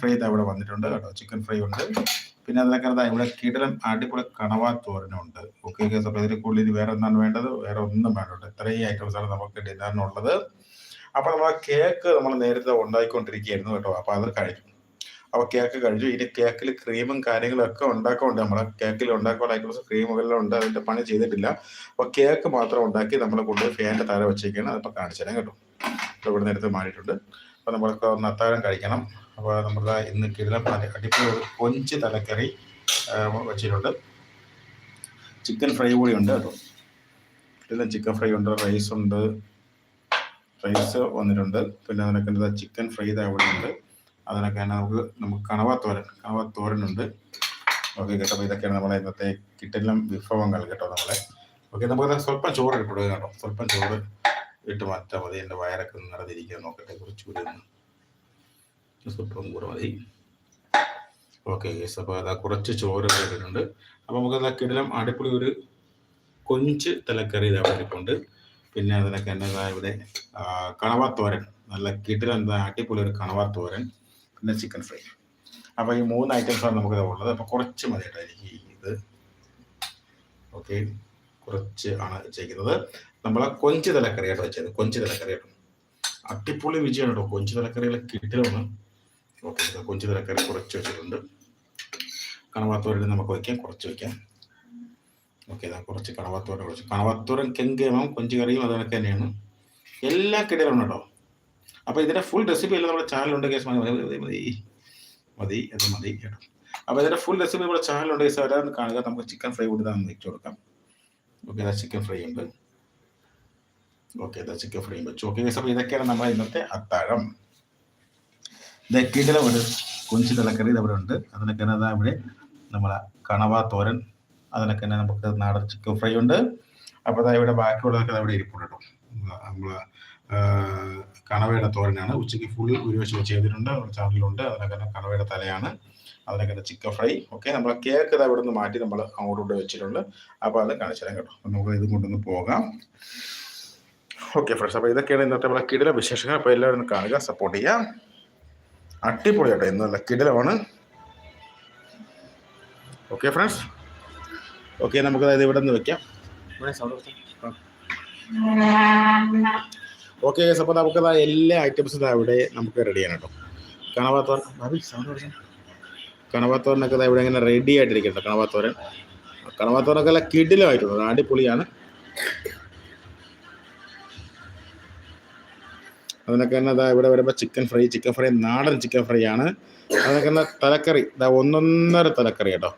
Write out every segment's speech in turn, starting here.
Fry അവിടെ വന്നിട്ടുണ്ട് കേട്ടോ. ചിക്കൻ ഫ്രൈ ഉണ്ട്. പിന്നെ അതിനൊക്കെ ഇവിടെ കിടലം അടിപൊളി കണവാ തോരനുണ്ട് ഓക്കെ അപ്പോൾ ഇതിന് കൂടുതൽ വേറെ എന്താണ് വേണ്ടത്? വേറെ ഒന്നും വേണ്ട ഇത്രയും ഐറ്റംസ് ആണ് നമുക്ക് ഡിന്നറിനുള്ളത് അപ്പോൾ നമ്മൾ കേക്ക് നമ്മൾ നേരത്തെ ഉണ്ടാക്കിക്കൊണ്ടിരിക്കുകയായിരുന്നു കേട്ടോ. അപ്പോൾ അത് കഴിഞ്ഞു അപ്പോൾ കേക്ക് കഴിച്ചു. ഇനി കേക്കിൽ ക്രീമും കാര്യങ്ങളൊക്കെ ഉണ്ടാക്കുന്നുണ്ട് നമ്മൾ കേക്കിൽ ഉണ്ടാക്കാനുള്ള ഐറ്റംസ് ക്രീമുകളെല്ലാം ഉണ്ട്. അതിന്റെ പണി ചെയ്തിട്ടില്ല. അപ്പോൾ കേക്ക് മാത്രം ഉണ്ടാക്കി നമ്മൾ കൊണ്ട് ഫാനിന്റെ താഴെ വെച്ചേക്കാണ്. അതിപ്പോൾ കാണിച്ചു തരാം കേട്ടോ. ഇവിടെ നേരത്തെ മാറിയിട്ടുണ്ട്. അപ്പോൾ നമ്മളൊക്കെ ഒന്ന് അത്താഴം കഴിക്കണം. അപ്പോൾ നമ്മൾ ഇന്ന് കിടലം അടിപൊളി ഒരു കൊഞ്ച് തലക്കറി വെച്ചിട്ടുണ്ട്. ചിക്കൻ ഫ്രൈ കൂടി ഉണ്ട് കേട്ടോ. കിടലം ചിക്കൻ ഫ്രൈ ഉണ്ട് റൈസ് ഉണ്ട് റൈസ് വന്നിട്ടുണ്ട്. പിന്നെ അതിനൊക്കെ ചിക്കൻ ഫ്രൈ ഇവിടെ ഉണ്ട്. അതിനൊക്കെ നമുക്ക് നമുക്ക് കണവ തോരൻ കണവ തോരനുണ്ട് ഓക്കെ കേട്ടോ. ഇതൊക്കെയാണ് നമ്മളെ ഇന്നത്തെ കിട്ടലും വിഭവങ്ങൾ കേട്ടോ നമ്മളെ. ഓക്കെ നമുക്ക് സ്വല്പം ചോറ് ഇട്ട് കേട്ടോ. സ്വല്പം ചോറ് ഇട്ട് മാറ്റാൽ മതി. എന്റെ വയറൊക്കെ നിറഞ്ഞിരിക്കാൻ നോക്കട്ടെ. കുറച്ചുകൂടി ഒന്ന് സ്വല്പം കൂടെ മതി. ഓക്കെ യെസ് അപ്പോൾ അതാ കുറച്ച് ചോറ് ഇട്ടിട്ടുണ്ട് അപ്പോൾ അതൊക്കെ കിടലം അടിപൊളി ഒരു കൊഞ്ച് തലക്കറി ഇതാ ഇവിടെ പിന്നെ അതിനൊക്കെ എന്നതാ ഇവിടെ കണവാത്തോരൻ. തോരൻ നല്ല കിടിലം എന്താ അടിപൊളി ഒരു കണവാത്തോരൻ. തോരൻ പിന്നെ ചിക്കൻ ഫ്രൈ അപ്പോൾ ഈ മൂന്ന് ഐറ്റംസ് ആണ് നമുക്ക് ഉള്ളത്. അപ്പോൾ കുറച്ച് മതി കേട്ടോ ഇത്. ഓക്കെ കുറച്ച് ആണ് ചെയ്യുന്നത് നമ്മളെ കൊഞ്ച് തലക്കറി കേട്ടോ വെച്ചത്. കൊഞ്ച് തലക്കറി കേട്ടോ അടിപൊളി വിജയമാണ് കേട്ടോ. കൊഞ്ച് തലക്കറികളെ കിട്ടിലാണ് ഓക്കെ കൊഞ്ച് തലക്കറി കുറച്ച് വെച്ചിട്ടുണ്ട്. കണവാത്തോരൻ നമുക്ക് വയ്ക്കാം കുറച്ച് വയ്ക്കാം. ഓക്കെ ഇതാ കുറച്ച് കണവത്തോരൻ കുറച്ച്. കണവാത്തോരം കെങ്കേമം കൊഞ്ച് കറിയും അതൊക്കെ തന്നെയാണ്. എല്ലാ കിടയിലും കേട്ടോ അപ്പോൾ ഇതിന്റെ ഫുൾ റെസിപ്പി എല്ലാം നമ്മുടെ ചാനലുണ്ട് കേസ്. മതി മതി മതി മതി. അത് മതി കേട്ടോ. അപ്പോൾ ഇതിന്റെ ഫുൾ റെസിപ്പി നമ്മുടെ ചാനലുണ്ട് കേസ്. വരാൻ കാണുക. നമുക്ക് ചിക്കൻ ഫ്രൈ കൂടി തന്നെ വെച്ച് കൊടുക്കാം. ഓക്കെ ഇതാ ചിക്കൻ ഫ്രൈ ഉണ്ട്. ഓക്കെ ഇതാ ചിക്കൻ ഫ്രൈ വെച്ചു ഓക്കെ കേസ് അപ്പോൾ ഇതൊക്കെയാണ് നമ്മുടെ ഇന്നത്തെ അത്താഴം. ഇതൊക്കെ ഒരു കൊഞ്ച് തലക്കറി ഇവിടെ ഉണ്ട് അതിനൊക്കെ തന്നെ ഇവിടെ നമ്മളെ കണവ തോരൻ അതിനൊക്കെ തന്നെ നമുക്ക് നാടൻ ചിക്കൻ ഫ്രൈ ഉണ്ട്. അപ്പോൾ അതാ ഇവിടെ ബാക്കിയുള്ളതൊക്കെ അവിടെ ഇരിപ്പുണ്ട് കേട്ടോ. നമ്മൾ കണവയുടെ തോരനാണ്. ഉച്ചയ്ക്ക് ഫുൾ ഉരുവശം ചെയ്തിട്ടുണ്ട്. ചാനലിലുണ്ട് അതിനൊക്കെ തന്നെ കണവയുടെ തലയാണ്. അതിനൊക്കെ തന്നെ ചിക്കൻ ഫ്രൈ ഓക്കെ നമ്മൾ കേക്ക് ഇതാ ഇവിടെ നിന്ന് മാറ്റി നമ്മൾ അങ്ങോട്ട് വെച്ചിട്ടുണ്ട്. അപ്പോൾ അത് കാണിച്ചു തരാം കേട്ടോ. നമുക്ക് ഇത് കൊണ്ടൊന്ന് പോകാം. ഓക്കെ ഫ്രണ്ട്സ് അപ്പോൾ ഇതൊക്കെയാണ് ഇന്നത്തെ നമ്മളെ കിടില വിശേഷങ്ങൾ. അപ്പോൾ എല്ലാവരും കാണുക സപ്പോർട്ട് ചെയ്യാം അടിപൊളി കേട്ടോ ഇന്ന് നല്ല കിടിലമാണ്. ഓക്കെ ഫ്രണ്ട്സ് ഓക്കെ നമുക്ക് അതായത് ഇവിടെ നിന്ന് വെക്കാം. ഓക്കെ അപ്പോൾ നമുക്ക് എല്ലാ ഐറ്റംസും ഇവിടെ നമുക്ക് റെഡിയാണ് കേട്ടോ കണവാത്തോരൻ. കണവാത്തോരനൊക്കെ ഇവിടെ ഇങ്ങനെ റെഡി ആയിട്ടിരിക്കട്ടോ കണവാത്തോരൻ. കണവാത്തോരനൊക്കെ നല്ല കിടിലമായിട്ടുണ്ട്. അടിപൊളിയാണ്. അതിനൊക്കെ തന്നെ ദാ ഇവിടെ വരുമ്പോൾ ചിക്കൻ ഫ്രൈ ചിക്കൻ ഫ്രൈ നാടൻ ചിക്കൻ ഫ്രൈ ആണ്. അതിനൊക്കെ തന്നെ തലക്കറി ഇതാ ഒന്നൊന്നര തലക്കറി കേട്ടോ.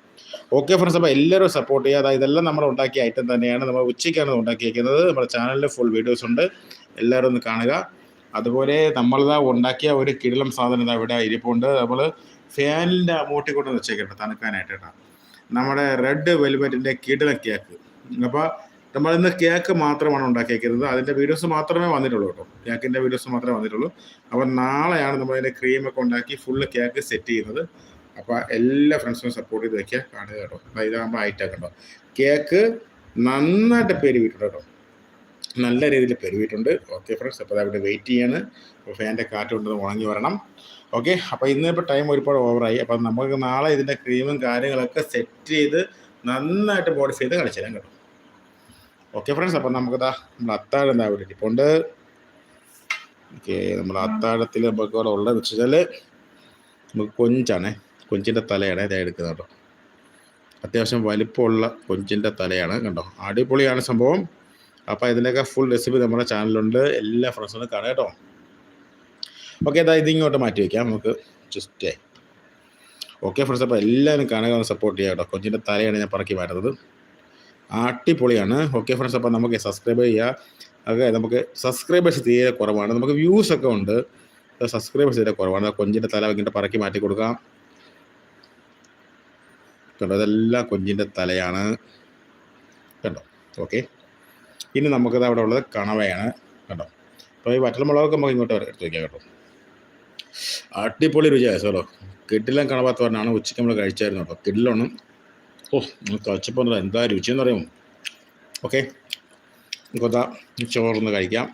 ഓക്കെ ഫ്രണ്ട്സ് അപ്പോൾ എല്ലാവരും സപ്പോർട്ട് ചെയ്യുക. അതായത് ഇതെല്ലാം നമ്മൾ ഉണ്ടാക്കിയ ഐറ്റം തന്നെയാണ്. നമ്മൾ ഉച്ചയ്ക്കാണ് ഇത് ഉണ്ടാക്കിയിരിക്കുന്നത് നമ്മുടെ ചാനലിൽ ഫുൾ വീഡിയോസ് ഉണ്ട്. എല്ലാവരും ഒന്ന് കാണുക. അതുപോലെ നമ്മളിതാ ഉണ്ടാക്കിയ ഒരു കിടിലം സാധനം ഇതാ ഇവിടെ ഇരിപ്പുണ്ട്. നമ്മൾ ഫാനിന്റെ മൂട്ടി കൊണ്ട് വെച്ചേക്കട്ടെ തണുക്കാനായിട്ട് കേട്ടോ. നമ്മുടെ റെഡ് വെൽവെറ്റിന്റെ കിടിലം കേക്ക് അപ്പോൾ നമ്മൾ ഇന്ന് കേക്ക് മാത്രമാണ് ഉണ്ടാക്കിയിരിക്കുന്നത് അതിന്റെ വീഡിയോസ് മാത്രമേ വന്നിട്ടുള്ളൂ കേട്ടോ. കേക്കിന്റെ വീഡിയോസ് മാത്രമേ വന്നിട്ടുള്ളൂ. അപ്പോൾ നാളെയാണ് നമ്മൾ ക്രീം ക്രീമൊക്കെ ഉണ്ടാക്കി ഫുള്ള് കേക്ക് സെറ്റ് ചെയ്യുന്നത്. അപ്പോൾ എല്ലാ ഫ്രണ്ട്സിനും സപ്പോർട്ട് ചെയ്ത് വെക്കുക. കാണുക കേട്ടോ. അപ്പോൾ ഇതാകുമ്പോൾ ഹൈറ്റാക്ക് കേട്ടോ കേക്ക് നന്നായിട്ട് പെരുവിട്ടുണ്ട് കേട്ടോ. നല്ല രീതിയിൽ പെരുവിട്ടുണ്ട്. ഓക്കെ ഫ്രണ്ട്സ് അപ്പോൾ അവിടെ വെയിറ്റ് ചെയ്യാണ്. അപ്പോൾ ഫാന്റെ കാറ്റ് ഉണ്ടെന്ന് ഉണങ്ങി വരണം. ഓക്കെ അപ്പോൾ ഇന്ന് ഇപ്പോൾ ടൈം ഒരുപാട് ഓവറായി അപ്പോൾ നമുക്ക് നാളെ ഇതിന്റെ ക്രീമും കാര്യങ്ങളൊക്കെ സെറ്റ് ചെയ്ത് നന്നായിട്ട് ബോഡി ചെയ്ത് കളിച്ചു തരാം കേട്ടോ. ഓക്കെ ഫ്രണ്ട്സ് അപ്പോൾ നമുക്കിതാ നമ്മൾ അത്താഴം എന്താ ഇവിടെ ഇരിപ്പുണ്ട്. ഓക്കെ നമ്മൾ അത്താഴത്തിൽ നമുക്ക് ഇവിടെ ഉള്ളത് വെച്ചാൽ നമുക്ക് കൊഞ്ചാണേ. കൊഞ്ചിന്റെ തലയാണ് ഇതാ എടുക്കുന്നത് കേട്ടോ. അത്യാവശ്യം വലിപ്പമുള്ള കൊഞ്ചിന്റെ തലയാണ് കണ്ടോ. അടിപൊളിയാണ് സംഭവം. അപ്പോൾ ഇതിന്റെയൊക്കെ ഫുൾ റെസിപ്പി നമ്മുടെ ചാനലിലുണ്ട് എല്ലാ ഫ്രണ്ട്സിനും കാണാം കേട്ടോ. ഓക്കെ അതാ ഇതിങ്ങോട്ട് മാറ്റി വയ്ക്കാം നമുക്ക്. ജസ്റ്റ് ഓക്കെ ഫ്രണ്ട്സ് അപ്പോൾ എല്ലാവരും കാണുക സപ്പോർട്ട് ചെയ്യാം കേട്ടോ. കൊഞ്ചിന്റെ തലയാണ് ഞാൻ പറക്കി മാറ്റുന്നത്. അടിപൊളിയാണ്. ഓക്കെ ഫ്രണ്ട്സ് അപ്പോൾ നമുക്ക് സബ്സ്ക്രൈബ് ചെയ്യുക ഒക്കെ നമുക്ക് സബ്സ്ക്രൈബേഴ്സ് തീരെ കുറവാണ്. നമുക്ക് വ്യൂസ് ഒക്കെ ഉണ്ട്. സബ്സ്ക്രൈബേഴ്സ് തീരെ കുറവാണ്. കൊഞ്ചിന്റെ തല ഇങ്ങോട്ട് പറക്കി മാറ്റി കൊടുക്കാം. കണ്ടോ? ഇതെല്ലാം കൊഞ്ചിന്റെ തലയാണ്. കണ്ടോ? ഓക്കെ ഇനി നമുക്കത് അവിടെ ഉള്ളത് കണവയാണ്. കണ്ടോ? അപ്പോൾ ഈ വറ്റൽമുളകൊക്കെ നമുക്ക് ഇങ്ങോട്ട് എടുത്ത് വയ്ക്കാം കേട്ടോ. അടിപൊളി രുചിയായ സോളോ കിഡിലും പറഞ്ഞാണ് ഉച്ചയ്ക്ക് നമ്മൾ കഴിച്ചായിരുന്നു കേട്ടോ. കിഡിലാണ് ഓ കഴിച്ചപ്പോൾ എന്താ രുചി എന്ന് പറയുമോ ഓക്കെ നമുക്കതാ ചോറൊന്ന് കഴിക്കാം.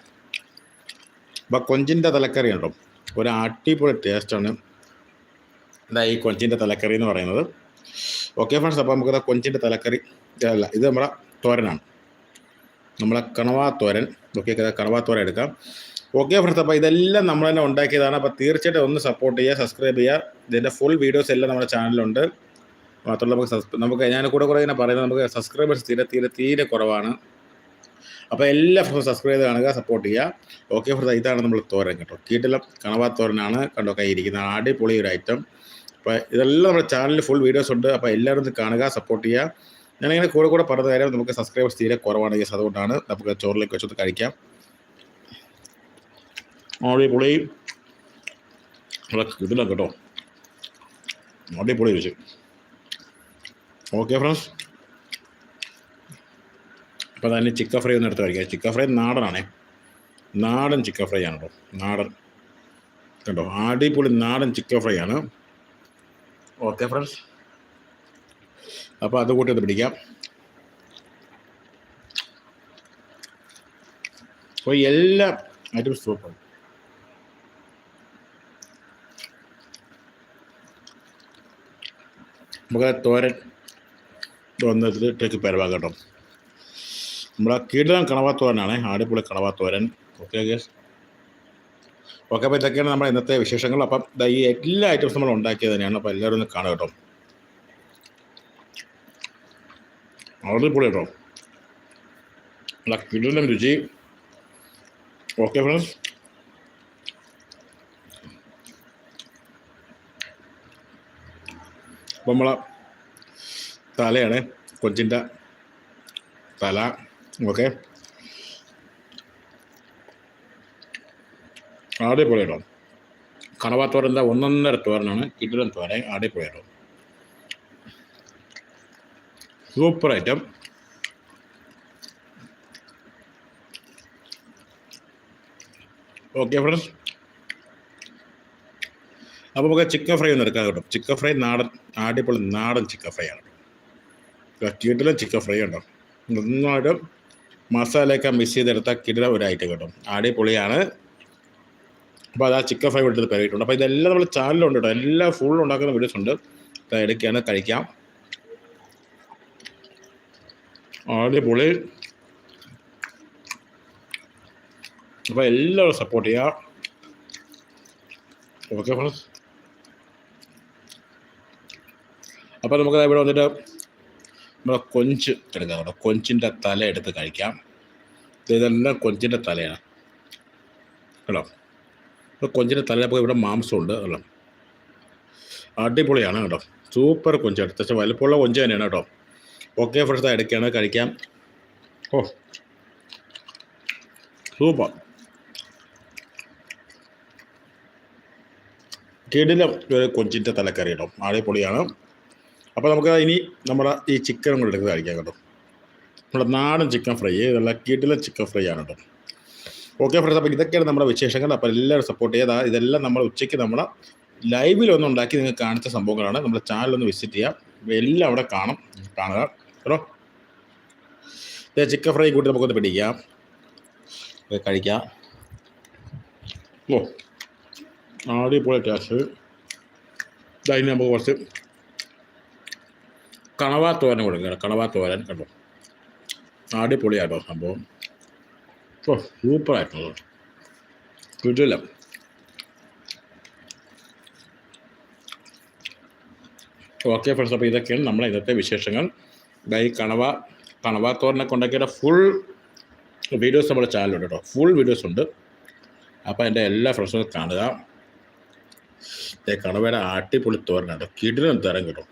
അപ്പം കൊഞ്ചിന്റെ തലക്കറി ഉണ്ടോ ഒരു അടിപൊളി ടേസ്റ്റാണ് എന്താ ഈ കൊഞ്ചിന്റെ തലക്കറി എന്ന് പറയുന്നത്. ഓക്കെ ഫ്രണ്ട്സ് അപ്പോൾ നമുക്ക് കൊഞ്ചിന്റെ തലക്കറി. അല്ല ഇത് നമ്മുടെ തോരനാണ്. നമ്മളെ കണവാ തോരൻ. ഓക്കെ കണവാ തോരൻ എടുക്കാം. ഓക്കെ ഫ്രണ്ട്സ് അപ്പോൾ ഇതെല്ലാം നമ്മൾ തന്നെ ഉണ്ടാക്കിയതാണ്. അപ്പോൾ തീർച്ചയായിട്ടും ഒന്ന് സപ്പോർട്ട് ചെയ്യുക സബ്സ്ക്രൈബ് ചെയ്യുക. ഇതിന്റെ ഫുൾ വീഡിയോസ് എല്ലാം നമ്മുടെ ചാനലിലുണ്ട് മാത്രമല്ല നമുക്ക് നമുക്ക് ഞാൻ കൂടെ കൂടെ ഇങ്ങനെ പറയുന്നത് നമുക്ക് സബ്സ്ക്രൈബേഴ്സ് തീരെ തീരെ തീരെ കുറവാണ്. അപ്പോൾ എല്ലാ ഫ്രണ്ട്സും സബ്സ്ക്രൈബ് ചെയ്ത് കാണുക സപ്പോർട്ട് ചെയ്യുക. ഓക്കെ ഫ്രണ്ട്സ് ഇതാണ് നമ്മൾ തോരൻ കേട്ടോ. കീട്ടിലം കണവാ തോരനാണ്. കണ്ടോ കൈയിരിക്കുന്നത് അടിപൊളി ഒരു ഐറ്റം അപ്പോൾ ഇതെല്ലാം നമ്മുടെ ചാനലിൽ ഫുൾ വീഡിയോസ് ഉണ്ട്. അപ്പോൾ എല്ലാവരും ഇത് കാണുക സപ്പോർട്ട് ചെയ്യുക. ഞാനിങ്ങനെ കൂടെ കൂടെ പറഞ്ഞ കാര്യം നമുക്ക് സബ്സ്ക്രൈബേഴ്സ് തീരെ കുറവാണ്. യെസ് അതുകൊണ്ടാണ് നമുക്ക് ചോറിലേക്ക് വെച്ചത് കഴിക്കാം. അടിപൊളി. ഇവിടെ കിട്ടില്ല കേട്ടോ. അടിപൊളി രുചി. ഓക്കെ ഫ്രണ്ട്സ് അപ്പോൾ തന്നെ ചിക്കൻ ഫ്രൈ ഒന്ന് എടുത്ത് കഴിക്കാം ചിക്കൻ ഫ്രൈ നാടനാണേ. നാടൻ ചിക്കൻ ഫ്രൈ ആണ് കേട്ടോ നാടൻ. കണ്ടോ? അടിപൊളി നാടൻ ചിക്കൻ ഫ്രൈ ആണ്. ഓക്കെ ഫ്രണ്ട്സ് അപ്പോൾ അത് കൂട്ടി ഒന്ന് പിടിക്കാം. അപ്പോൾ എല്ലാ ഐറ്റംസ് സൂപ്പർ നമുക്ക് തോരൻ വന്നതിലേക്ക് പരവാ കേട്ടോ നമ്മളെ കീടനം കണവാത്തോരനാണ്. ആടിപ്പുളി കണവാത്തോരൻ. ഓക്കെ ഗേസ് ഓക്കെ അപ്പോൾ ഇതൊക്കെയാണ് നമ്മുടെ ഇന്നത്തെ വിശേഷങ്ങൾ. അപ്പം ഈ എല്ലാ ഐറ്റംസ് നമ്മൾ ഉണ്ടാക്കിയത് തന്നെയാണ്. അപ്പോൾ എല്ലാവരും ഒന്ന് കാണുക കേട്ടോ. അടിപൊളി കേട്ടോ. നല്ല കിടലം രുചി. ഓക്കെ ഫ്രണ്ട്സ് അപ്പം നമ്മളെ തലയാണ് കൊച്ചിന്റെ തല. ഓക്കെ. കേട്ടോ കണവാ തോരന്റെ ഒന്നൊന്നര തോരനാണ് കിടിലൻ തോരൻ കേട്ടോ സൂപ്പർ ഐറ്റം ഓക്കെ ഫ്രണ്ട്സ് അപ്പോൾ നമുക്ക് ചിക്കൻ ഫ്രൈ ഒന്ന് എടുക്കാൻ കേട്ടോ. ചിക്കൻ ഫ്രൈ നാടൻ അടിപൊളി നാടൻ ചിക്കൻ ഫ്രൈ ആണ്. കിടിലൻ ചിക്കൻ ഫ്രൈ ഉണ്ടോ? നന്നായിട്ട് മസാലയൊക്കെ മിക്സ് ചെയ്തെടുത്ത കിടില ഒരു കിട്ടും. അടിപൊളിയാണ്. അപ്പോൾ അത് ആ ചിക്കൻ ഫ്രൈ എടുത്തത് പെരയിട്ടുണ്ട് അപ്പോൾ ഇതെല്ലാം നമ്മൾ ചാനലുണ്ട് കേട്ടോ. എല്ലാം ഫുൾ ഉണ്ടാക്കുന്ന വീഡിയോസ് ഉണ്ട്. എടുക്കുകയാണ് കഴിക്കാം. അടിപൊളി. അപ്പോൾ എല്ലാവരും സപ്പോർട്ട് ചെയ്യുക ഓക്കെ ഫ്രണ്ട്സ് അപ്പോൾ നമുക്ക് ഇവിടെ വന്നിട്ട് നമ്മുടെ കൊഞ്ച് എടുക്കാം കേട്ടോ. കൊഞ്ചിന്റെ തല എടുത്ത് കഴിക്കാം. ഇതെല്ലാം കൊഞ്ചിന്റെ തലയാണ്. കേട്ടോ? ഇപ്പോൾ കൊഞ്ചിന്റെ തല അപ്പോൾ ഇവിടെ മാംസമുണ്ട് കേട്ടോ. അടിപൊളിയാണ് കേട്ടോ. സൂപ്പർ കൊഞ്ച് അടുത്ത വലുപ്പമുള്ള കൊഞ്ച് തന്നെയാണ് കേട്ടോ. ഓക്കെ ഫ്രഷ് ഇടയ്ക്കാണ് കഴിക്കാം. ഓ. സൂപ്പർ. കിടിലം ഒരു കൊഞ്ചിന്റെ തലക്കറി കേട്ടോ. അടിപൊളിയാണ്. അപ്പോൾ നമുക്ക് ഇനി നമ്മുടെ ഈ ചിക്കൻ കൂടെ എടുത്ത് കഴിക്കാം കേട്ടോ. നമ്മുടെ നാടൻ ചിക്കൻ ഫ്രൈ ഇതല്ല കിടിലം ചിക്കൻ ഫ്രൈ ആണ് കേട്ടോ. ഓക്കെ ഫ്രണ്ട്സ് അപ്പോൾ ഇതൊക്കെയാണ് നമ്മുടെ വിശേഷങ്ങൾ. അപ്പോൾ എല്ലാവരും സപ്പോർട്ട് ചെയ്താൽ ഇതെല്ലാം നമ്മൾ ഉച്ചയ്ക്ക് നമ്മൾ ലൈവിലൊന്നും ഉണ്ടാക്കി നിങ്ങൾക്ക് കാണിച്ച സംഭവങ്ങളാണ്. നമ്മുടെ ചാനലൊന്ന് വിസിറ്റ് ചെയ്യാം. എല്ലാം അവിടെ കാണും. കാണുക. കേട്ടോ. ചിക്കൻ ഫ്രൈ കൂട്ടി നമുക്കൊന്ന് പിടിക്കാം. കഴിക്കാം. ഓ അടിപൊളി ടേസ്റ്റ് ഇതായി നമുക്ക് കുറച്ച് കണവാ തോരൻ കൊടുക്കുകയാണ് കണവാ തോരൻ കണ്ടോ? അടിപൊളിയായിട്ടോ സംഭവം. ഓ സൂപ്പറായിട്ടുള്ളത് കിട്ടില്ല ഓക്കെ ഫ്രണ്ട്സ് അപ്പോൾ ഇതൊക്കെയാണ് നമ്മളെ ഇന്നത്തെ വിശേഷങ്ങൾ. ഈ കണവ കണവ തോരനെ കൊണ്ടാക്കിയുടെ ഫുൾ വീഡിയോസ് നമ്മുടെ ചാനലുണ്ട് കേട്ടോ. ഫുൾ വീഡിയോസ് ഉണ്ട്. അപ്പോൾ എന്റെ എല്ലാ ഫ്രണ്ട്സും കാണുക. കണവയുടെ അടിപൊളി തോരനാണ് കേട്ടോ. തരം കേട്ടോ.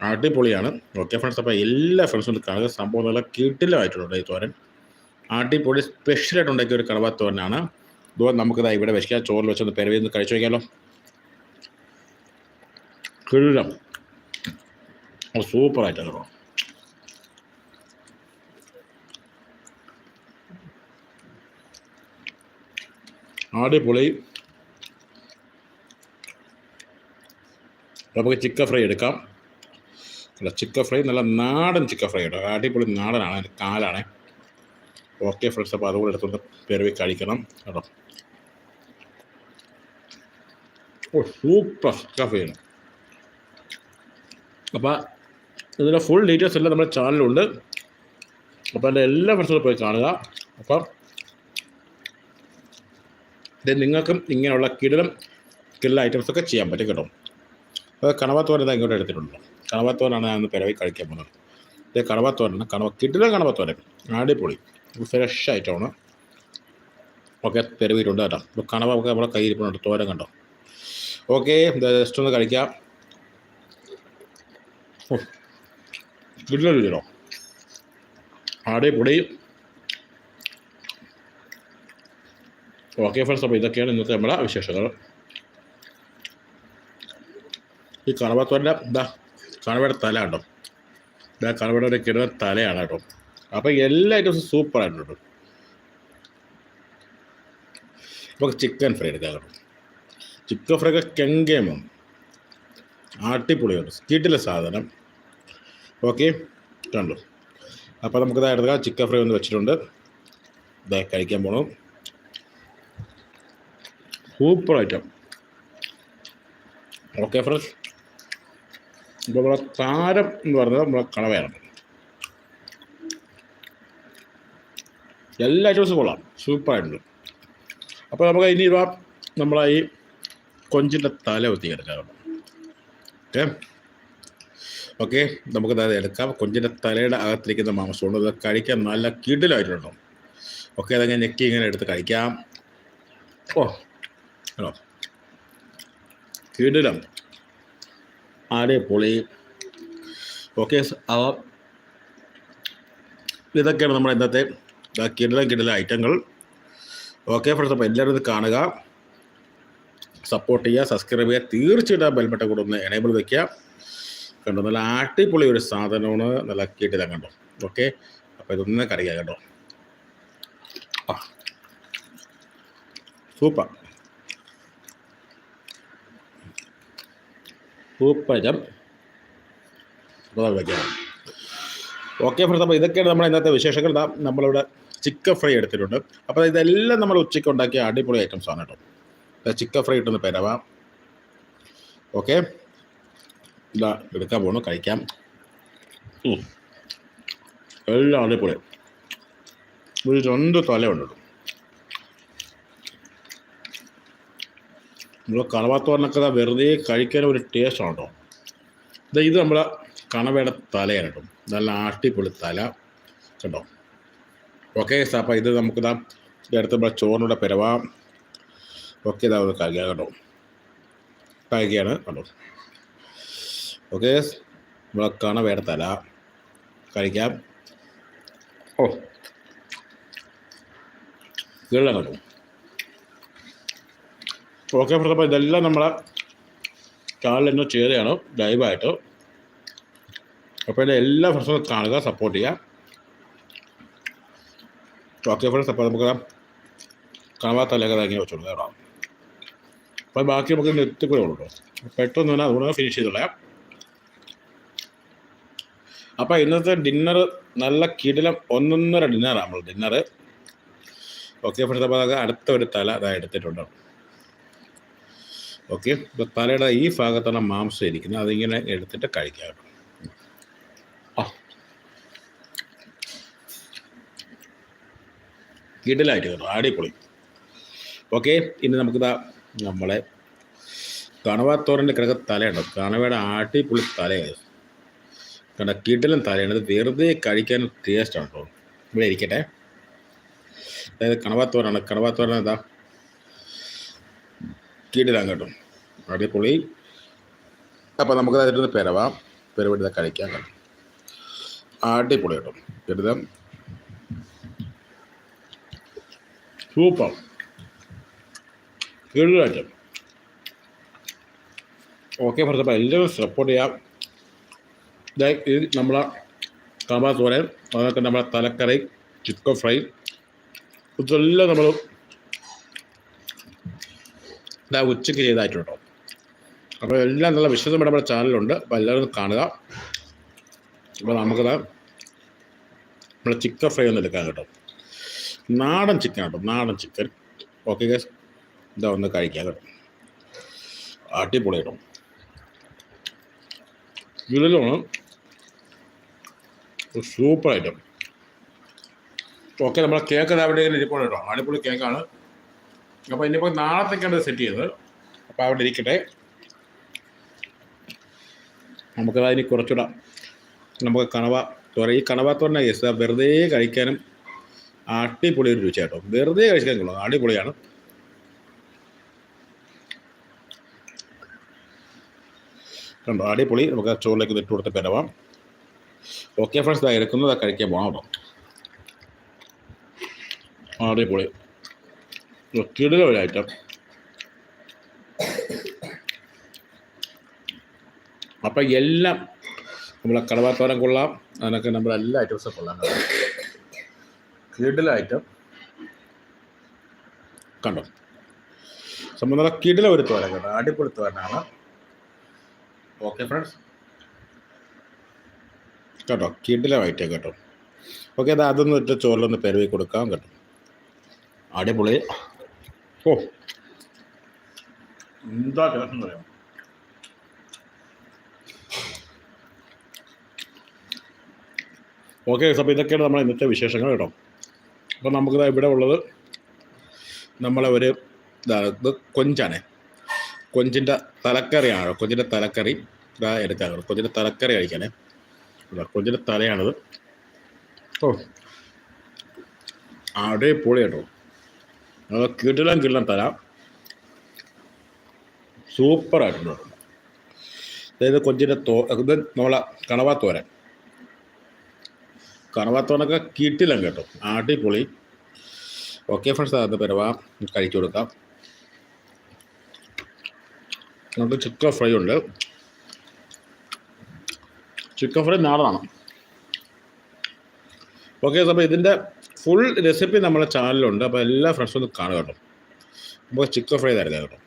അടിപൊളിയാണ്. ഓക്കെ ഫ്രണ്ട്സ് അപ്പോൾ എല്ലാ ഫ്രണ്ട്സും കാണുക. സംഭവം നല്ല കിടിലമായിട്ടുണ്ട് ഈ തോരൻ? അടിപൊളി സ്പെഷ്യലായിട്ട് ഉണ്ടാക്കിയ ഒരു കടവാ തോരനാണ്. ഇതോ നമുക്കിതാ ഇവിടെ വെച്ചിക്കാം ചോറിൽ വെച്ചൊന്ന് പെരവി ഒന്ന് കഴിച്ചു നോക്കിയാലോ. കിഴിലം സൂപ്പറായിട്ടാണ് കേട്ടോ. അടിപൊളി. നമുക്ക് ചിക്കൻ ഫ്രൈ എടുക്കാം. അല്ല ചിക്കൻ ഫ്രൈ നല്ല നാടൻ ചിക്കൻ ഫ്രൈ കേട്ടോ. അടിപൊളി നാടനാണ് അതിന്റെ കാലാണ്. ഓക്കെ ഫ്രണ്ട്സ് അപ്പോൾ അതുകൂടെ എടുത്തുകൊണ്ട് പെരവി കഴിക്കണം കേട്ടോ. ഓ സൂപ്പർ ചിക്കൻ ഫ്രൈ ആണ്. അപ്പോൾ ഇതിന്റെ ഫുൾ ഡീറ്റെയിൽസ് എല്ലാം നമ്മുടെ ചാനലുണ്ട് അപ്പോൾ എന്റെ എല്ലാ ഫ്രണ്ട്സുകളും പോയി കാണുക. അപ്പം ഇത് നിങ്ങൾക്കും ഇങ്ങനെയുള്ള കിടലും കിടല ഐറ്റംസൊക്കെ ചെയ്യാൻ പറ്റും കേട്ടോ. അത് കണവാത്തോരെന്താ ഇങ്ങോട്ട് എടുത്തിട്ടുണ്ട്. കണവത്തോരാണ് ഞാൻ പിറവി കഴിക്കാൻ പോകുന്നത് ഇത് കണവത്തോരാണ് കണവ കിട്ടില്ല കണവത്തോരൻ അടിപൊളി. ഫ്രഷ് ആയിട്ടാണ് ഒക്കെ പിറവിയിട്ടുണ്ട് കേട്ടോ. ഇപ്പോൾ കണവ ഒക്കെ നമ്മുടെ കയ്യിരിപ്പുണ്ട് തോരൻ കണ്ടോ? ഓക്കെ ജസ്റ്റ് ഒന്ന് കഴിക്കാം. കിടിലോ അടിപൊളി. ഓക്കെ ഫ്രണ്ട്സ് അപ്പോൾ ഇതൊക്കെയാണ് ഇന്നത്തെ നമ്മുടെ വിശേഷങ്ങൾ. ഈ കണവത്തോന്റെ എന്താ കണവയുടെ തല ഉണ്ടോ ഇതാ കണവയുടെ കിടന്ന തലയാണ് കേട്ടോ. അപ്പോൾ എല്ലാ ഐറ്റംസും സൂപ്പർ കേട്ടോ. നമുക്ക് ചിക്കൻ ഫ്രൈ എടുക്കാം കേട്ടോ. ചിക്കൻ ഫ്രൈ ഒക്കെ കെങ്കേമം അടിപൊളിയുണ്ട് സ്കിഡിലെ സാധനം. ഓക്കെ കണ്ടു? അപ്പോൾ നമുക്കിതാ എടുക്കാം. ചിക്കൻ ഫ്രൈ ഒന്ന് വെച്ചിട്ടുണ്ട്. ഇതാ കഴിക്കാൻ പോകണം സൂപ്പർ ഐറ്റം ഓക്കെ ഫ്രണ്ട്സ് നമ്മളെ താരം എന്ന് പറയുന്നത് നമ്മളെ കളവയാണ് എല്ലാ ഐറ്റംസും കൊള്ളാം. സൂപ്പറായിട്ടുണ്ട് അപ്പോൾ നമുക്ക് ഇനി ഇവ നമ്മളെ ഈ കൊഞ്ചിന്റെ തല ഒത്തിയെടുക്കാം ഓക്കെ? ഓക്കെ നമുക്ക് അത് എടുക്കാം. കൊഞ്ചിന്റെ തലയുടെ അകത്തിരിക്കുന്ന മാംസമുണ്ട് അത് കഴിക്കാൻ നല്ല കിടിലായിട്ടുണ്ടോ. ഓക്കെ അതങ്ങനെ ഞെക്കി ഇങ്ങനെ എടുത്ത് കഴിക്കാം. ഓ ഹലോ. കിടിലം പൊളി ഓക്കെ ഇതൊക്കെയാണ് നമ്മുടെ ഇന്നത്തെ കിടല കിടല ഐറ്റങ്ങൾ. ഓക്കെ ഫ്രണ്ട്സ് അപ്പോൾ എല്ലാവരും ഇത് കാണുക. സപ്പോർട്ട് ചെയ്യുക സബ്സ്ക്രൈബ് ചെയ്യുക. തീർച്ചയായിട്ടും ബെൽബട്ട കൂടെ ഒന്ന് എനേബിൾ വയ്ക്കുക കണ്ടോ നല്ല അടിപൊളി ഒരു സാധനമാണ്. നല്ല കിടിലം കണ്ടോ. ഓക്കെ അപ്പോൾ ഇതൊന്നും കറിയാം കേട്ടോ സൂപ്പർ ഐറ്റം വയ്ക്കാം ഓക്കെ ഫ്രണ്ട്സ് അപ്പോൾ ഇതൊക്കെയാണ് നമ്മുടെ ഇന്നത്തെ വിശേഷങ്ങൾ. നമ്മളിവിടെ ചിക്കൻ ഫ്രൈ എടുത്തിട്ടുണ്ട്. അപ്പോൾ ഇതെല്ലാം നമ്മൾ ഉച്ചയ്ക്ക് ഉണ്ടാക്കിയ അടിപൊളി ഐറ്റംസ് ആണ് കേട്ടോ. ചിക്കൻ ഫ്രൈ ഇട്ടൊന്ന് പെരവാം. ഓക്കെ ഇതാ എടുക്കാൻ പോകണം കഴിക്കാം. എല്ലാം അടിപൊളി. ഒരു രണ്ട് കേട്ടോ നമ്മൾ കണവാത്തോറിനൊക്കെ ദാ വെറുതെ കഴിക്കാൻ ഒരു ടേസ്റ്റാണ് കേട്ടോ ഇത് ഇത് നമ്മളെ കണവയുടെ തലയാണ് കേട്ടോ നല്ല ആട്ടിപ്പൊളി തല. കണ്ടോ? ഓക്കെ അപ്പം ഇത് നമുക്ക് ഇതാ ഇതെടുത്ത് നമ്മളെ ചോറിനുള്ള പെരവാ. ഓക്കെ ഇതാ ഒന്ന് കേട്ടോ കഴിക്കുകയാണ് കണ്ടോ? ഓക്കെ നമ്മളെ കണവയുടെ തല. കഴിക്കാം. ഓ. കേട്ടോ ഓക്കെ ഫ്രണ്ട്സ് ഇതെല്ലാം നമ്മളെ ചാനലിൽ എന്നോ ചെയ്തതാണ് ലൈവായിട്ട് അപ്പോൾ എന്റെ എല്ലാ ഫ്രണ്ട്സും കാണുക സപ്പോർട്ട് ചെയ്യുക. ഓക്കെ ഫ്രണ്ട്സ് അപ്പോൾ നമുക്ക് കാണാത്ത അല്ലെങ്കിൽ ഇറങ്ങി വെച്ചോളൂ കേട്ടോ. അപ്പോൾ ബാക്കി നമുക്ക് നിർത്തിക്കൂടെ ഉള്ളൂ പെട്ടെന്ന് തന്നെ അതുകൊണ്ട് ഫിനിഷ് ചെയ്തോളാം. അപ്പോൾ ഇന്നത്തെ ഡിന്നർ നല്ല കിടിലം ഒന്നൊന്നര ഡിന്നറാണ് നമ്മൾ ഡിന്നർ ഓക്കെ ഫ്രണ്ട്സ് അപ്പോൾ അടുത്ത ഒരു തല അതായത് എടുത്തിട്ടുണ്ട്. ഓക്കെ. ഇപ്പോൾ തലയുടെ ഈ ഭാഗത്താണ് മാംസം ഇരിക്കുന്നത്. അതിങ്ങനെ എടുത്തിട്ട് കഴിക്കാം കിടലായിട്ട് കേട്ടോ. അടിപൊളി. ഓക്കെ. ഇനി നമുക്കിതാ നമ്മളെ കണവാത്തോറിന്റെ കിടക്ക തലയുണ്ടോ. കണവയുടെ ആട്ടിപ്പൊളി തലയാണ് കണ്ട കിടലും തലയാണ് ഇത്. വെറുതെ കഴിക്കാൻ ടേസ്റ്റ് ആണ് കേട്ടോ. ഇവിടെ ഇരിക്കട്ടെ. അതായത് കണവാത്തോരാണ്. കണവാത്തോരൻ എന്താ കീടിലാൻ കേട്ടോ. അടിപൊളി. അപ്പോൾ നമുക്ക് അതിന്റെ പെരവാം. പെരവിടുന്ന കഴിക്കാൻ കേട്ടോ. അടിപൊളി കേട്ടോ. കരുതം സൂപ്പർ. കീഴിലാറ്റം ഓക്കെ പറഞ്ഞപ്പോൾ എല്ലാവരും സപ്പോർട്ട് ചെയ്യാം. ഇത് നമ്മളെ കമാ തോരൻ അതൊക്കെ നമ്മളെ തലക്കറി ചിക്കൻ ഫ്രൈ ഇതെല്ലാം നമ്മൾ ഇതാ ഉച്ചയ്ക്ക് ചെയ്തായിട്ടുണ്ടോ? അപ്പോൾ എല്ലാം നല്ല വിശ്വസം നമ്മുടെ ചാനലുണ്ട് അപ്പോൾ എല്ലാവരും കാണുക. അപ്പോൾ നമുക്കത് നമ്മുടെ ചിക്കൻ ഫ്രൈ ഒന്ന് എടുക്കാൻ കേട്ടോ. നാടൻ ചിക്കൻ കേട്ടോ നാടൻ ചിക്കൻ. ഓക്കെ ഗസ് ഇതാ ഒന്ന് കഴിക്കാം കേട്ടോ. അടിപൊളി കേട്ടോ ഇതിലാണ് സൂപ്പർ ഐറ്റം ഓക്കെ നമ്മുടെ കേക്ക് അവിടെ ഇരിപ്പുണ്ട് കേട്ടോ. അടിപൊളി കേക്കാണ് അപ്പോൾ ഇനിയിപ്പോൾ നാളത്തേക്കാണ് സെറ്റ് ചെയ്തത് അപ്പോൾ അവിടെ ഇരിക്കട്ടെ. നമുക്ക് അതിന് കുറച്ചുകൂടെ നമുക്ക് കണവ തോര ഈ കണവ തോരന കേസ് വെറുതെ കഴിക്കാനും അടിപൊളി ഒരു രുചി കേട്ടോ. വെറുതെ കഴിക്കാൻ കൊള്ളാം. അടിപൊളിയാണ്. കണ്ടോ? അടിപൊളി. നമുക്ക് ചോറിലേക്ക് ഇട്ട് കൊടുത്ത് പെരവാം ഓക്കെ ഫ്രണ്ട്സ് ഇതാ എടുക്കുന്നത് കഴിക്കാൻ പോകണം കേട്ടോ. അടിപൊളി. കിടില ഒരു ഐറ്റം അപ്പം എല്ലാം നമ്മളെ കടവാത്തോരം കൊള്ളാം. അതിനൊക്കെ നമ്മുടെ എല്ലാ ഐറ്റംസും കൊള്ളാം. കിടില ഐറ്റം കണ്ടോ? സംബന്ധ കിടില ഒരു തോരൻ കേട്ടോ. അടിപൊളി തോരനാണ്. ഓക്കെ ഫ്രണ്ട്സ് കേട്ടോ? കിടില ഐറ്റം കേട്ടോ. ഓക്കെ അത് അതൊന്ന് ഇട്ട് ചോറിലൊന്ന് പെരുവി കൊടുക്കാം കേട്ടോ. അടിപൊളി. ഓ. എന്താ ടേസ്റ്റ് പറയാം ഓക്കെ അപ്പോൾ ഇതൊക്കെയാണ് നമ്മുടെ ഇന്നത്തെ വിശേഷങ്ങൾ കേട്ടോ. അപ്പോൾ നമുക്കിത് ഇവിടെ ഉള്ളത് നമ്മളെ ഒരു ഇതാ കൊഞ്ചാണ്. കൊഞ്ചിന്റെ തലക്കറിയാണ് കൊഞ്ചിന്റെ തലക്കറി ഇതാ എടുക്കാൻ കൊഞ്ചിന്റെ തലക്കറി കഴിക്കാനേ. ഇതാ കൊഞ്ചിന്റെ തലയാണിത്. ഓ. അടിപൊളി കേട്ടോ അത് കിടിലം കിടിലം തരാം. സൂപ്പറായിട്ടുണ്ട് അതായത് കൊഞ്ചിന്റെ തോ ഇത് നമ്മളെ കണവാത്തോരൻ. കണവാത്തോരനൊക്കെ കിട്ടില്ല കേട്ടോ. അടിപൊളി. ഓക്കെ ഫ്രണ്ട്സ് അത് പരവാ. കഴിച്ചു കൊടുക്കാം. നമുക്ക് ചിക്കൻ ഫ്രൈ ഉണ്ട്. ചിക്കൻ ഫ്രൈ നാടനാണ്. ഓക്കെ അപ്പോൾ ഇതിന്റെ ഫുൾ റെസിപ്പി നമ്മുടെ ചാനലിലുണ്ട് അപ്പോൾ എല്ലാ ഫ്രണ്ട്സും ഒന്ന് കാണുക കേട്ടോ. നമുക്ക് ചിക്കൻ ഫ്രൈ തരുന്നത് കേട്ടോ.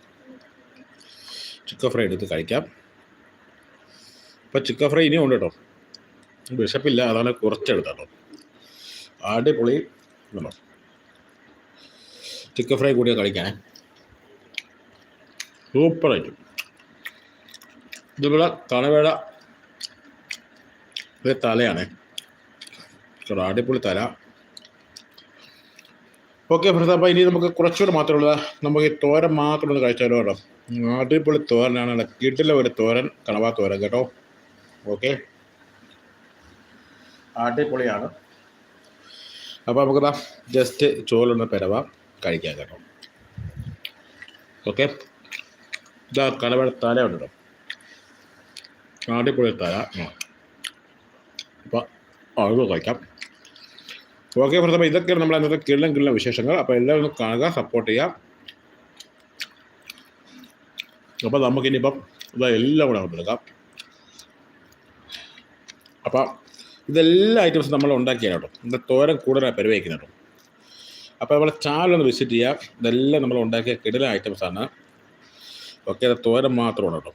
ചിക്കൻ ഫ്രൈ എടുത്ത് കഴിക്കാം. അപ്പോൾ ചിക്കൻ ഫ്രൈ ഇനിയും ഉണ്ട് കേട്ടോ. വിശപ്പില്ല. അതാണ് കുറച്ചെടുത്തോ അടിപൊളി ഉണ്ടോ ചിക്കൻ ഫ്രൈ കൂടിയ കഴിക്കാനേ സൂപ്പറായിട്ട് ഇതിവിടെ ഇത് തലയാണേ. കേട്ടോ അടിപൊളി തല. ഓക്കെ അപ്പോൾ ഇനി നമുക്ക് കുറച്ചുകൂടെ മാത്രമേ ഉള്ളൂ. നമുക്ക് ഈ തോരൻ മാത്രം ഒന്ന് കഴിച്ചാലോ കേട്ടോ. അടിപൊളി തോരനാണ് കിട്ടില്ല ഒരു തോരൻ കണവാ തോരൻ കേട്ടോ. ഓക്കെ അടിപൊളിയാണ്. അപ്പോൾ നമുക്കിതാ ജസ്റ്റ് ചോറിലൊന്ന് പെരവ കഴിക്കാം കേട്ടോ. ഓക്കെ ഇതാ കലവട തല ഉണ്ട് കേട്ടോ. അടിപൊളി തല. അപ്പോൾ അത് കഴിക്കാം. ഓക്കെ ഫ്രണ്ട്സ് അപ്പോൾ ഇതൊക്കെയാണ് നമ്മൾ അന്നത്തെ കിള്ളം കിള്ളം വിശേഷങ്ങൾ. അപ്പോൾ എല്ലാവരും ഒന്ന് കാണുക സപ്പോർട്ട് ചെയ്യാം അപ്പോൾ നമുക്കിനിയിപ്പം ഇതാ എല്ലാം കൂടെ എടുക്കാം. അപ്പോൾ ഇതെല്ലാ ഐറ്റംസും നമ്മൾ ഉണ്ടാക്കിയാണ് കേട്ടോ. ഇത് തോരൻ കൂടുതലാണ് പരിവയ്ക്കുന്നത് കേട്ടോ. അപ്പോൾ നമ്മളെ ഒന്ന് വിസിറ്റ് ചെയ്യുക. ഇതെല്ലാം നമ്മൾ ഉണ്ടാക്കിയ കിടില ഐറ്റംസാണ് ഓക്കെ അത് തോരൻ മാത്രമാണ് കേട്ടോ.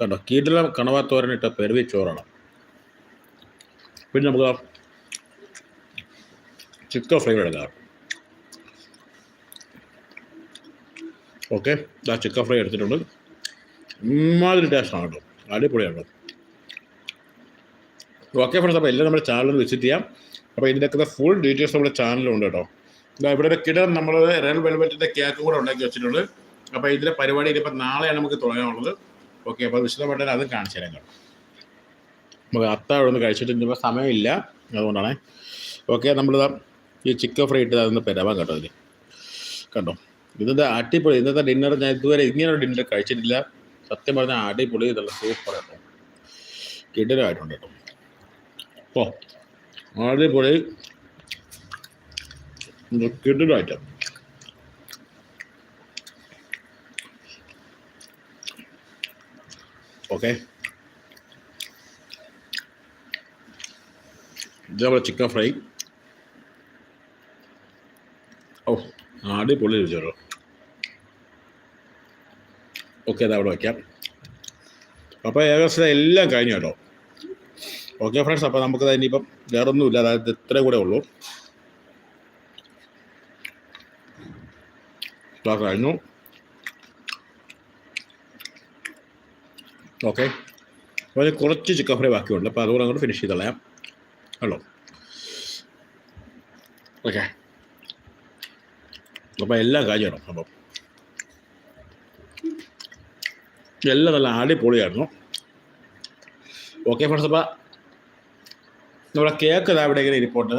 കണ്ടോ കിടില കണവാ തോരൻ ഇട്ട പെരുവി ചോറാണ്. പിന്നെ നമുക്ക് ചിക്കൻ ഫ്രൈ എടുക്കാം ഓക്കെ ആ ചിക്കൻ ഫ്രൈ എടുത്തിട്ടുണ്ട് ഇമാതിരി ടേസ്റ്റാണ് കേട്ടോ. അടിപൊളിയാണ്? കേട്ടോ ഓക്കെ ഫ്രണ്ട്സ് അപ്പോൾ എല്ലാം നമ്മുടെ ചാനൽ വിസിറ്റ് ചെയ്യാം. അപ്പോൾ ഇതിന്റെയൊക്കെ ഫുൾ ഡീറ്റെയിൽസ് നമ്മുടെ ചാനലിലുണ്ട് കേട്ടോ. ഇതാ ഇവിടെ ഒരു നമ്മൾ റെഡ് വെൽവെറ്റിന്റെ കേക്ക് കൂടെ ഉണ്ടാക്കി വെച്ചിട്ടുണ്ട്. അപ്പോൾ ഇതിന്റെ പരിപാടി ഇനിയിപ്പോൾ നാളെയാണ് നമുക്ക് തുടങ്ങാനുള്ളത്. ഓക്കെ അപ്പോൾ വിശദമായിട്ട് അതും കാണിച്ചു തരാം കേട്ടോ. നമുക്ക് അത്ത നിന്ന് കഴിച്ചിട്ട് ഇനിയിപ്പോൾ സമയമില്ല. അതുകൊണ്ടാണ്. ഓക്കെ നമ്മളിതാ ഈ ചിക്കൻ ഫ്രൈ ഇട്ട് അതൊന്ന് പെരവാൻ കേട്ടോ അതിൽ കണ്ടോ? ഇന്നത്തെ അടിപൊളി ഇന്നത്തെ ഡിന്നർ ഞാൻ ഇതുവരെ ഇങ്ങനെ ഡിന്നർ കഴിച്ചിട്ടില്ല. സത്യം പറഞ്ഞാൽ അടിപൊളി ഇതുള്ള സൂപ്പർ കേട്ടോ കിടിലമായിട്ടുണ്ട് കേട്ടോ. ഓ അടിപൊളി. കിടിലമായിട്ട് ഓക്കെ. ഇത് നമ്മുടെ ചിക്കൻ ഫ്രൈ ഓ അടിപൊളി രുചിയോ ഓക്കെ അത് അവിടെ വയ്ക്കാം അപ്പോൾ ഏകദേശം എല്ലാം കഴിഞ്ഞു കേട്ടോ. ഓക്കെ ഫ്രണ്ട്സ് അപ്പോൾ നമുക്ക് ഇനിയിപ്പം വേറൊന്നുമില്ല. അതായത് ഇത്രയും കൂടെ ഉള്ളൂ. ക്ലാസ് കഴിഞ്ഞു. ഓക്കെ. അപ്പോൾ കുറച്ച് ചിക്കൻ ഫ്രൈ ബാക്കിയുണ്ട്. അപ്പോൾ അതുകൂടെ അങ്ങോട്ട് ഫിനിഷ് ചെയ്ത് കളയാം. Hello okay. അപ്പോൾ എല്ലാം കാര്യമാണ് അപ്പം എല്ലാം നല്ല അടിപൊളിയായിരുന്നു. ഓക്കെ ഫ്രണ്ട്സ് അപ്പോൾ നമ്മുടെ കേക്ക് അവിടെ ഇങ്ങനെ ഇരിപ്പുണ്ട്.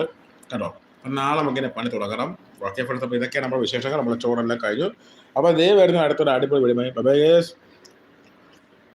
അപ്പം നാളെ നമുക്കിങ്ങനെ പണി തുടങ്ങണം. ഓക്കെ ഫ്രണ്ട്സ് അപ്പോൾ ഇതൊക്കെയാണ് നമ്മുടെ വിശേഷങ്ങൾ. നമ്മുടെ ചോറെല്ലാം കഴിഞ്ഞു. അപ്പോൾ ദേ വരുന്ന അടുത്തൊരു അടിപൊളി വിളിമയും ബൈ